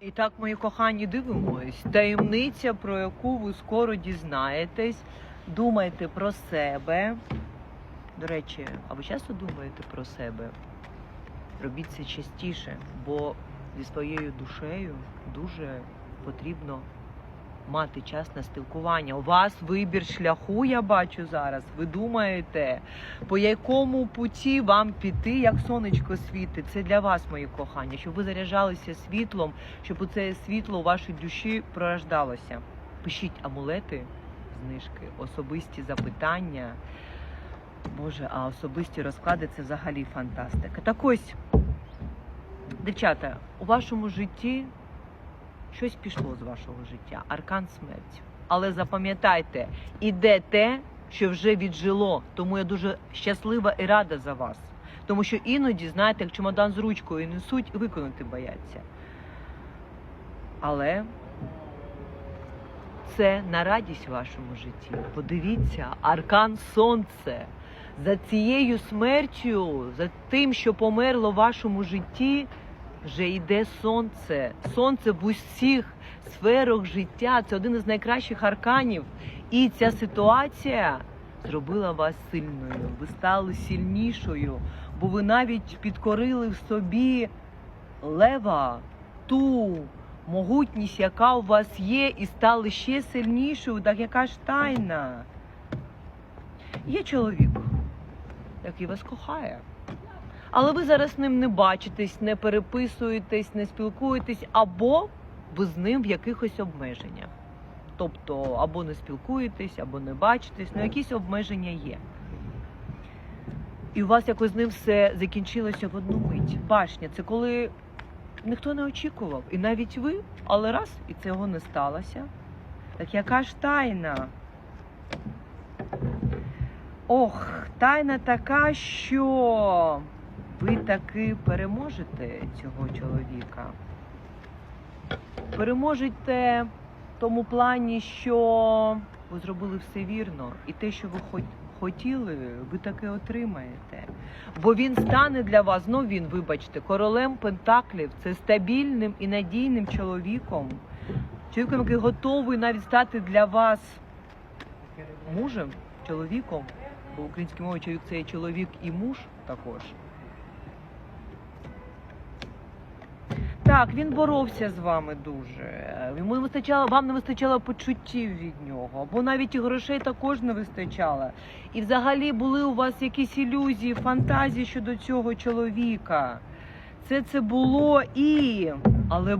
І так, мої кохані, дивимось. Таємниця, про яку ви скоро дізнаєтесь. Думайте про себе. До речі, а ви часто думаєте про себе? Робіть це частіше, бо зі своєю душею дуже потрібно мати час на спілкування. У вас вибір шляху, я бачу зараз. Ви думаєте, по якому путі вам піти, як сонечко світить. Це для вас, мої кохання, щоб ви заряджалися світлом, щоб це світло у вашій душі пророждалося. Пишіть амулети, знижки, особисті запитання. Боже, а особисті розклади це взагалі фантастика. Так ось, дівчата, у вашому житті щось пішло з вашого життя, аркан смерті. Але запам'ятайте, іде те, що вже віджило. Тому я дуже щаслива і рада за вас. Тому що іноді, знаєте, як чемодан з ручкою несуть, виконати бояться. Але це на радість в вашому житті. Подивіться, аркан сонце. За цією смертю, за тим, що померло в вашому житті, вже йде сонце. Сонце в усіх сферах життя. Це один із найкращих арканів. І ця ситуація зробила вас сильною. Ви стали сильнішою, бо ви навіть підкорили в собі лева, ту могутність, яка у вас є, і стали ще сильнішою. Так яка ж тайна? Є чоловік, який вас кохає. Але ви зараз з ним не бачитесь, не переписуєтесь, не спілкуєтесь, або ви з ним в якихось обмеженнях. Тобто, або не спілкуєтесь, або не бачитесь, ну якісь обмеження є. І у вас якось з ним все закінчилося в одну мить. Башня це коли ніхто не очікував, і навіть ви, але раз, і цього не сталося. Так яка ж тайна? Ох, тайна така, що ви таки переможете цього чоловіка. Переможете в тому плані, що ви зробили все вірно, і те, що ви хотіли, ви таки отримаєте. Бо він стане для вас, ну він, вибачте, королем Пентаклів, це стабільним і надійним чоловіком. Чоловіком, який готовий навіть стати для вас мужем, чоловіком. Бо в українській мові чоловік це і чоловік і муж також. Так, він боровся з вами дуже. Йому вистачало, вам не вистачало почуттів від нього, або навіть і грошей також не вистачало. І взагалі були у вас якісь ілюзії, фантазії щодо цього чоловіка. Це це було і. Але